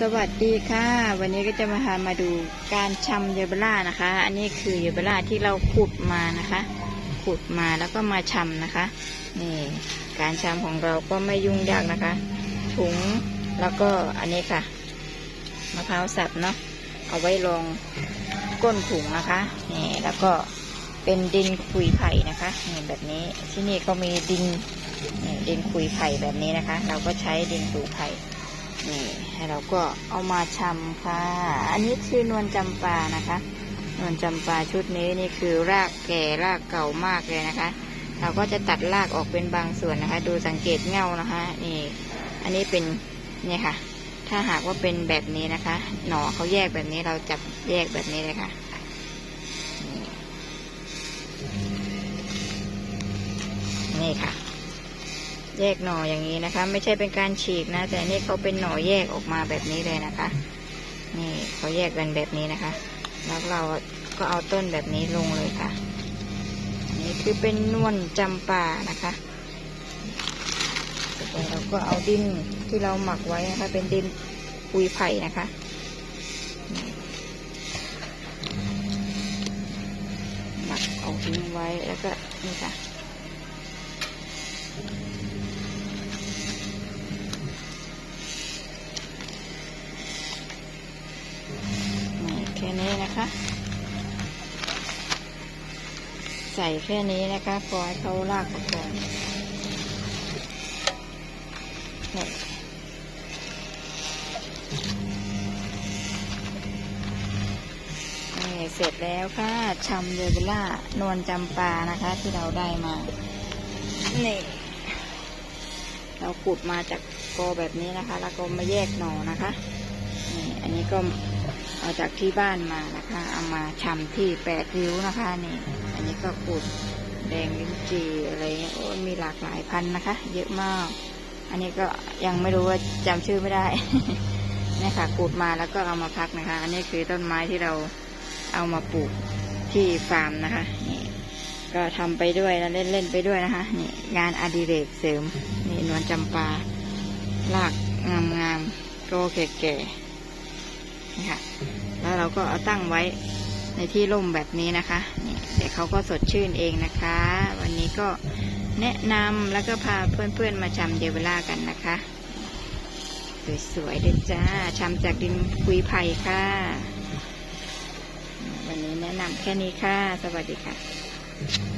สวัสดีค่ะ วันนี้ก็จะมาพามาดูการชำเยเบล่านะคะ อันนี้คือเยเบล่าที่เราขุดมานะคะ ขุดมาแล้วก็มาชำนะคะนี่การชำของเราก็ไม่ยุ่งยากนะคะ ถุงแล้วก็อันนี้ค่ะมะพร้าวสับเนาะเอาไว้รองก้นถุงนะคะนี่แล้วก็เป็นดินคุยไผ่นะคะนี่แบบนี้ที่นี่ก็มีดินนี่ดินคุยไผ่แบบนี้นะคะ เราก็ใช้ดินคุยไผ่ นี่ให้เราก็เอามาชำค่ะ อันนี้คือนวลจำปานะคะ นวลจำปาชุดนี้นี่คือรากแก่รากเก่ามากเลยนะคะ เราก็จะตัดรากออกเป็นบางส่วนนะคะ ดูสังเกตเงานะคะนี่อันนี้เป็นนี่ค่ะ ถ้าหากว่าเป็นแบบนี้นะคะ หน่อเขาแยกแบบนี้เราจับแยกแบบนี้เลยค่ะนี่ค่ะ แยกหน่ออย่างนี้นะคะ ไม่ใช่เป็นการฉีกนะ แต่นี่เขาเป็นหน่อแยกออกมาแบบนี้เลยนะคะ นี่เขาแยกกันแบบนี้นะคะ แล้วเราก็เอาต้นแบบนี้ลงเลยค่ะ อันนี้คือเป็นนวลจำปานะคะต่อไปเราก็เอาดินที่เราหมักไว้นะคะ เป็นดินปุยไผ่นะคะหมักเอาทิ้งไว้แล้วก็นี่ค่ะ ค่นี้นะคะ ใส่แค่นี้นะคะปล่อยเขาลากออกก่อนนี่ยเสร็จแล้วค่ะชำเยเบล่านวลจำปานะคะ ที่เราได้มา นี่ เราขุดมาจากกอแบบนี้นะคะ แล้วก็มาแยกหน่อนะคะนี่อันนี้ก็ เอาจากที่บ้านมานะคะ เอามาชำที่แปดริ้วนะคะนี่อันนี้ก็ขุดแดงลิ้นจี่อะไรโอ้มีหลากหลายพันนะคะ เยอะมาก อันนี้ก็ยังไม่รู้ว่าจำชื่อไม่ได้นี่ค่ะขุดมาแล้วก็เอามาพักนะคะ อันนี้คือต้นไม้ที่เราเอามาปลูกที่ฟาร์มนะคะนี่ก็ทำไปด้วยแล้วเล่นเล่นๆไปด้วยนะคะ นี่งานอดิเรกเสริม นี่นวลจำปารากงามๆโตแก่ๆ นี่ค่ะ แล้วเราก็เอาตั้งไว้ในที่ร่มแบบนี้นะคะนี่เดี๋ยวเขาก็สดชื่นเองนะคะ วันนี้ก็แนะนำแล้วก็พาเพื่อนๆมาชำเดเวล่ากันนะคะ สวยๆเลยจ้าชำจากดินคุยไผ่ค่ะ วันนี้แนะนำแค่นี้ค่ะ สวัสดีค่ะ